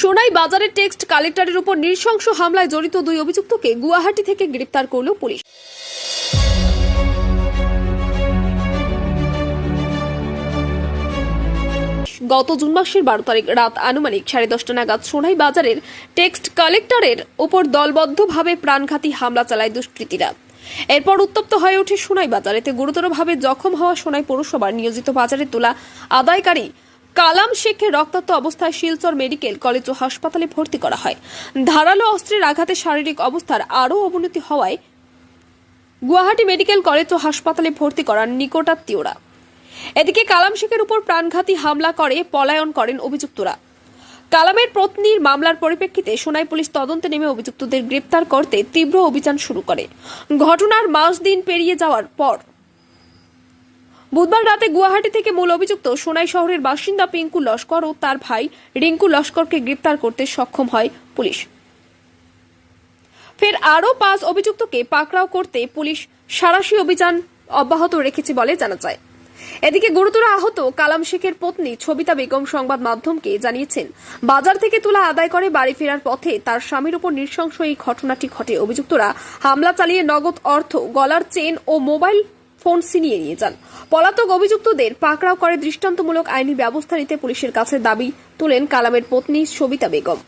সোনাই বাজারের টেক্সট কালেক্টরের উপর নৃশংস হামলায় জড়িত দুই অভিযুক্তকে গুয়াহাটি থেকে গ্রেপ্তার করল পুলিশ। গত জুন মাসের বারো তারিখ রাত আনুমানিক সাড়ে দশটা নাগাদ সোনাই বাজারের টেক্সট কালেক্টরের ওপর দলবদ্ধভাবে প্রাণঘাতী হামলা চালায় দুষ্কৃতীরা। এরপর উত্তপ্ত হয়ে ওঠে সোনাই বাজার। এতে গুরুতরভাবে জখম হওয়া সোনাই পৌরসভার নিয়োজিত বাজারে তোলা আদায়কারী কালাম শেখকে রক্তাক্ত অবস্থায় শিলচর মেডিকেল কলেজ ও হাসপাতালে ভর্তি করা হয়। ধারালো অস্ত্রের আঘাতে শারীরিক অবস্থার আরও অবনতি হওয়ায় গুয়াহাটি মেডিকেল কলেজ ও হাসপাতালে ভর্তি করার নিকটাত্মীয়রা। এদিকে কালাম শেখের উপর প্রাণঘাতী হামলা করে পলায়ন করেন অভিযুক্তরা। কালামের পত্নীর মামলার পরিপ্রেক্ষিতে সোনাই পুলিশ তদন্তে নেমে অভিযুক্তদের গ্রেপ্তার করতে তীব্র অভিযান শুরু করে। ঘটনার মাস দিন পেরিয়ে যাওয়ার পর বুধবার রাতে গুয়াহাটি থেকে মূল অভিযুক্ত সোনাই শহরের বাসিন্দা পিঙ্কু লস্কর ও তার ভাই রিঙ্কু লস্করকে গ্রেপ্তার করতে সক্ষম হয় পুলিশ। ফের আরও পাঁচ অভিযুক্তকে পাকড়াও করতে পুলিশ সারাশি অভিযান অব্যাহত রেখেছে বলে জানা যায়। এদিকে গুরুতর আহত কালাম শেখের পত্নী ছবিতা বেগম সংবাদ মাধ্যমকে জানিয়েছেন, বাজার থেকে তুলা আদায় করে বাড়ি ফেরার পথে তার স্বামীর উপর নৃশংস এই ঘটনাটি ঘটে। অভিযুক্তরা হামলা চালিয়ে নগদ অর্থ, গলার চেন ও মোবাইল ফোন ছিনিয়ে নিয়ে যান। পলাতক অভিযুক্তদের পাকড়াও করে দৃষ্টান্তমূলক আইনি ব্যবস্থা নিতে পুলিশের কাছে দাবি তোলেন কালামের পত্নী সবিতা বেগম।